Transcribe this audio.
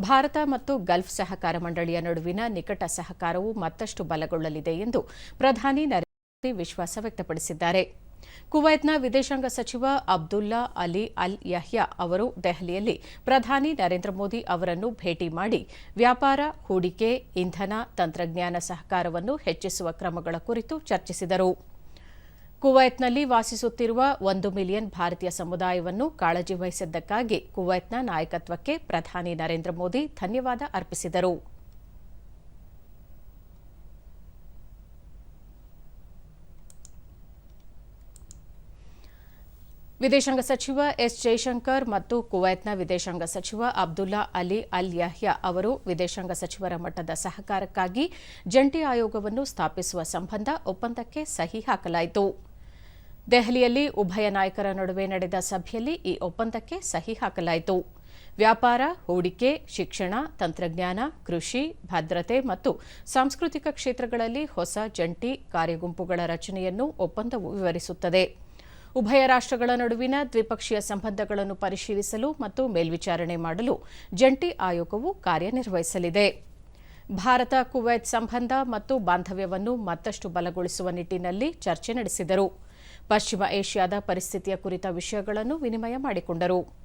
ಭಾರತ ಮತ್ತು ಗಲ್ಫ್ ಸಹಕಾರ ಮಂಡಳಿಯ ನಡುವಿನ ನಿಕಟ ಸಹಕಾರವು ಮತ್ತಷ್ಟು ಬಲಗೊಳ್ಳಲಿದೆ ಎಂದು ಪ್ರಧಾನಿ ನರೇಂದ್ರ ಮೋದಿ ವಿಶ್ವಾಸ ವ್ಯಕ್ತಪಡಿಸಿದ್ದಾರೆ. ಕುವೈತ್ನ ವಿದೇಶಾಂಗ ಸಚಿವ ಅಬ್ದುಲ್ಲಾ ಅಲಿ ಅಲ್ ಯಹ್ಯಾ ಅವರು ದೆಹಲಿಯಲ್ಲಿ ಪ್ರಧಾನಿ ನರೇಂದ್ರ ಮೋದಿ ಅವರನ್ನು ಭೇಟಿ ಮಾಡಿ ವ್ಯಾಪಾರ, ಹೂಡಿಕೆ, ಇಂಧನ, ತಂತ್ರಜ್ಞಾನ ಸಹಕಾರವನ್ನು ಹೆಚ್ಚಿಸುವ ಕ್ರಮಗಳ ಕುರಿತು ಚರ್ಚಿಸಿದರು. ಕುವೈತ್ನಲ್ಲಿ ವಾಸಿಸುತ್ತಿರುವ ಒಂದು ಮಿಲಿಯನ್ ಭಾರತೀಯ ಸಮುದಾಯವನ್ನು ಕಾಳಜಿ ವಹಿಸಿದ್ದಕ್ಕಾಗಿ ಕುವೈತ್ನ ನಾಯಕತ್ವಕ್ಕೆ ಪ್ರಧಾನಿ ನರೇಂದ್ರ ಮೋದಿ ಧನ್ಯವಾದ ಅರ್ಪಿಸಿದರು. ವಿದೇಶಾಂಗ ಸಚಿವ ಎಸ್ ಜೈಶಂಕರ್ ಮತ್ತು ಕುವೈತ್ನ ವಿದೇಶಾಂಗ ಸಚಿವ ಅಬ್ದುಲ್ಲಾ ಅಲಿ ಅಲ್ ಯಹ್ಯಾ ಅವರು ವಿದೇಶಾಂಗ ಸಚಿವರ ಮಟ್ಟದ ಸಹಕಾರಕ್ಕಾಗಿ ಜಂಟಿ ಆಯೋಗವನ್ನು ಸ್ಥಾಪಿಸುವ ಸಂಬಂಧ ಒಪ್ಪಂದಕ್ಕೆ ಸಹಿ ಹಾಕಲಾಯಿತು. ದೆಹಲಿಯಲ್ಲಿ ಉಭಯ ನಾಯಕರ ನಡುವೆ ನಡೆದ ಸಭೆಯಲ್ಲಿ ಈ ಒಪ್ಪಂದಕ್ಕೆ ಸಹಿ ಹಾಕಲಾಯಿತು. ವ್ಯಾಪಾರ, ಹೂಡಿಕೆ, ಶಿಕ್ಷಣ, ತಂತ್ರಜ್ಞಾನ, ಕೃಷಿ, ಭದ್ರತೆ ಮತ್ತು ಸಾಂಸ್ಕೃತಿಕ ಕ್ಷೇತ್ರಗಳಲ್ಲಿ ಹೊಸ ಜಂಟಿ ಕಾರ್ಯಗುಂಪುಗಳ ರಚನೆಯನ್ನು ಒಪ್ಪಂದವು ವಿವರಿಸುತ್ತದೆ. ಉಭಯ ರಾಷ್ಟ್ರಗಳ ನಡುವಿನ ದ್ವಿಪಕ್ಷೀಯ ಸಂಬಂಧಗಳನ್ನು ಪರಿಶೀಲಿಸಲು ಮತ್ತು ಮೇಲ್ವಿಚಾರಣೆ ಮಾಡಲು ಜಂಟಿ ಆಯೋಗವು ಕಾರ್ಯನಿರ್ವಹಿಸಲಿದೆ. ಭಾರತ, ಕುವೈತ್ ಸಂಬಂಧ ಮತ್ತು ಬಾಂಧವ್ಯವನ್ನು ಮತ್ತಷ್ಟು ಬಲಗೊಳಿಸುವ ನಿಟ್ಟಿನಲ್ಲಿ ಚರ್ಚೆ ನಡೆಸಿದರು. ಪಶ್ಚಿಮ ಏಷ್ಯಾದ ಪರಿಸ್ಥಿತಿಯ ಕುರಿತ ವಿಷಯಗಳನ್ನು ವಿನಿಮಯ ಮಾಡಿಕೊಂಡರು.